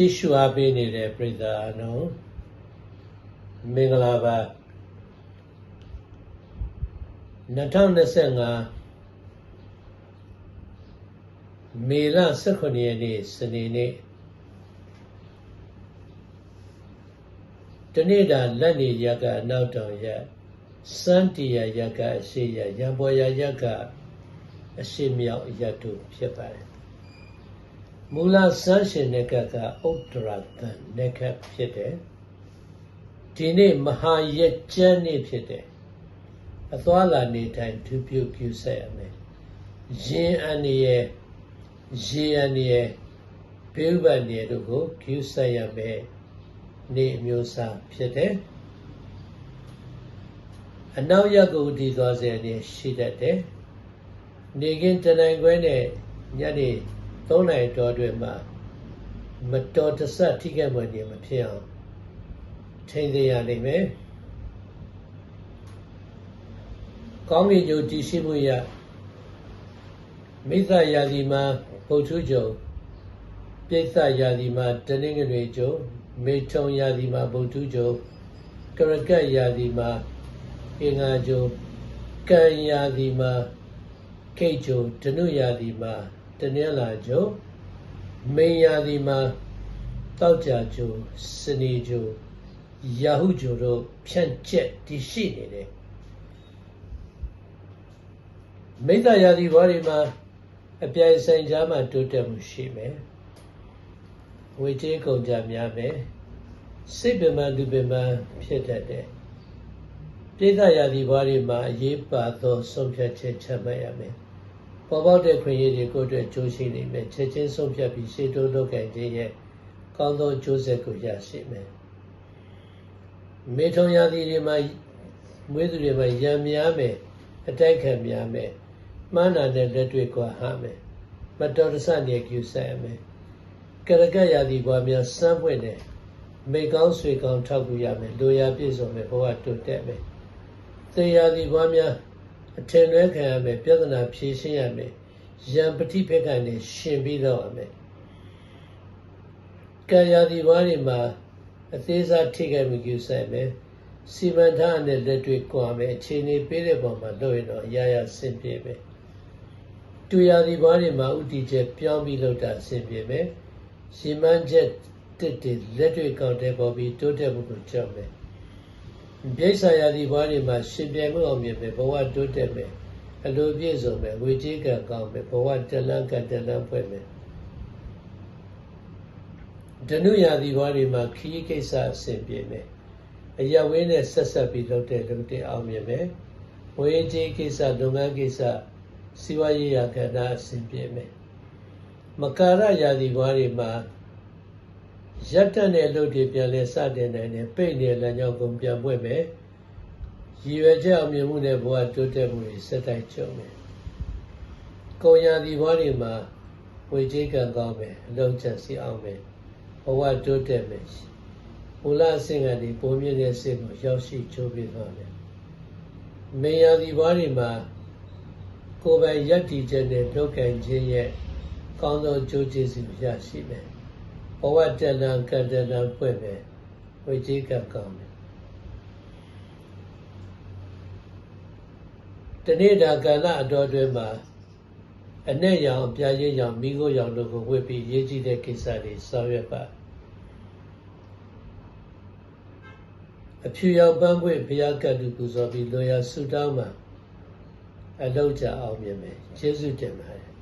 ကြည့်ရှုအားပေးနေတဲ့ပရိသတ်အလုံးမင်္ဂလာပါ2025မေလ18ရက်နေ့စနေနေ့တနေ့တာလက်နေရက်ကအနောက်တောင်ရက်စန်းတီယာရက်ကအရှိရက်ရံပေါ်ရရက်ကအရှိမြောက်ရက်တို့ဖြစ်ပါတယ် မူလစန်းရှင်နကကဥဒ္ဒရတန်နကဖြစ်တယ်ဒီနေ့မဟာရက်ကျမ်းနေ့ဖြစ်တယ်အသွာလာနေတိုင်းသူပြုပြုဆက်ရမယ်ရင်အန္တရာယ်ရေအန္တရာယ်ဘေးဥပဒ်နေတို့ကိုကျူးဆက်ရမယ်နေအမျိုးအစားဖြစ်တယ်အနောက်ရက်ကိုတည်သွားစေနေရှိတတ်တယ်နေကင်းတနိုင်ခွဲနဲ့ညနေ 3နိုင်တော်တွင်မှာမတော်တဆထိခဲ့မှနေမဖြစ်အောင်ထိန်းသိမ်းရနိုင်မယ်ကောင်းကင်ကျိုးတည်ရှိမှုရမိစ္ဆာယာဒီမှာဘုထုကျုံပြိဿယာဒီမှာတနင်္ဂနွေကျုံမေထုံယာဒီမှာဘုထုကျုံကရကတ်ယာဒီမှာအင်္ဂါကျုံကံယာဒီမှာခိတ်ကျုံဓနုယာဒီမှာ တနင်္လာကျုံမိန်ယာဒီမှာတောက်ကြကျုံစနေကျုံယာဟုကျုံတို့ဖြန့်ကျက်တည်ရှိနေတယ်မိစ္ဆာယာဒီဘွားတွေမှာအပြိုင်ဆိုင်ကြားမှာတိုးတက်မှုရှိမယ်ဝေကျေးကုန်ကြများမယ်စိတ်ပင်ပန်းလူပင်ပန်းဖြစ်တတ်တယ်ပြိဿယာဒီဘွားတွေမှာအရေးပါသောဆုံးဖြတ်ချက်ချမှတ်ရမယ် ပေါ်ပေါက်တဲ့ခွင့်ရည်တွေကိုအတွက်ကြိုးရှိနေမယ်ချက်ချင်းဆုံးဖြတ်ပြီးရှေ့တိုးလုပ်ကင်ခြင်းရဲ့ကောင်းသောကြိုးဆက်ကိုရရှိမယ်မေထုံယာဒီတွေမှာမွေးသူတွေမှာရံများမယ်အတိုက်ခံများမယ်မှန်းတာတဲ့လက်တွေ့ကွာဟမယ်မတော်တဆနေကျူဆက်ရမယ်ကရကရာဒီဘွားများစမ်းပွင့်တယ်မိကောင်းဆွေကောင်းထောက်ကူရမယ်လိုရာပြည့်စုံမယ်ဘဝတိုးတက်မယ်သေရာဒီဘွားများ အထင်လွဲခံရမယ်ပြဿနာဖြေရှင်းရမယ်ယံပฏิဖက်ကနေရှင်ပြီးတော့ရမယ်ကံရာဒီဘွားတွေမှာအသေးစားထိခိုက်မှုကျူဆက်မယ်စီမံထားတဲ့လက်တွေ့ကွာမယ်အခြေအနေပေးတဲ့ပုံမှာလုပ်ရင်တော့အရာရာဆင်ပြေမယ်တူရာဒီဘွားတွေမှာဥတီချက်ပြောင်းပြီးလောက်တာအဆင်ပြေမယ်ရှင်မန်းချက်တစ်တစ်လက်တွေ့ကောက်တဲ့ပေါ်ပြီးတိုးတက်မှုကိုကြောက်မယ် ပြိဿရာဒီဘွားတွေမှာရှင်ပြိုင်မှုအောင်မြင်မယ်ဘဝတိုးတက်မယ်အလိုပြည့်စုံမယ်ဝေကြီးကံကောင်းမယ်ဘဝတလန်းကတလန်းဖွဲ့မယ်ဒနုရာဒီဘွားတွေမှာခီးကိစ္စအဆင်ပြေမယ်အရဝင်းနဲ့ဆက်ဆက်ပြီးလုပ်တဲ့လူတွေအောင်မြင်မယ်ဝေကြီးကိစ္စလုပ်ငန်းကိစ္စစီဝါရေးရာကဏ္ဍအဆင်ပြေမယ်မကာရယာဒီဘွားတွေမှာ ရက်တက်တဲ့အလုပ်တွေပြန်လဲစတင်နိုင်တယ်ပိတ်နေတဲ့လမ်းကြောင်းကိုပြန်ပွင့်မယ်ရည်ရွယ်ချက်အောင်မြင်မှုနဲ့ဘဝတိုးတက်မှုတွေစက်တိုက်ကြုံမယ်ကိုရာဒီဘွားတွေမှာဝေကြီးကံကောင်းမယ်အလုံးချက်စီအောင်မယ်ဘဝတိုးတက်မယ်မူလအဆင့်ကနေပုံမြင့်တဲ့အဆင့်ကိုရောက်ရှိချိုးပြသွားမယ်မေယာဒီဘွားတွေမှာကိုယ်ပိုင်ယက်တီချက်နဲ့ထုတ်ကန်ခြင်းရဲ့ကောင်းသောကြိုးကျေးဇူးရရှိမယ် ဘဝတဏ္ဍကတ္တနာဖွင့်မယ်ဝိจิကကောင်းမယ်တနေ့တာကာလအတော်တွင်မှာအ내ရောင်ပြာရည်ရောင်မိခိုးရောင်တို့ကိုဝတ်ပြီးရေးကြည့်တဲ့ကိစ္စတွေဆောင်ရွက်ပါအဖြူရောင်ပန်းခွေဘုရားကတ်တူပူဇော်ပြီးလိုရာဆုတောင်းမှာအလောက်ကြအောင်မြင်မယ်ကျေးဇူးတင်ပါတယ်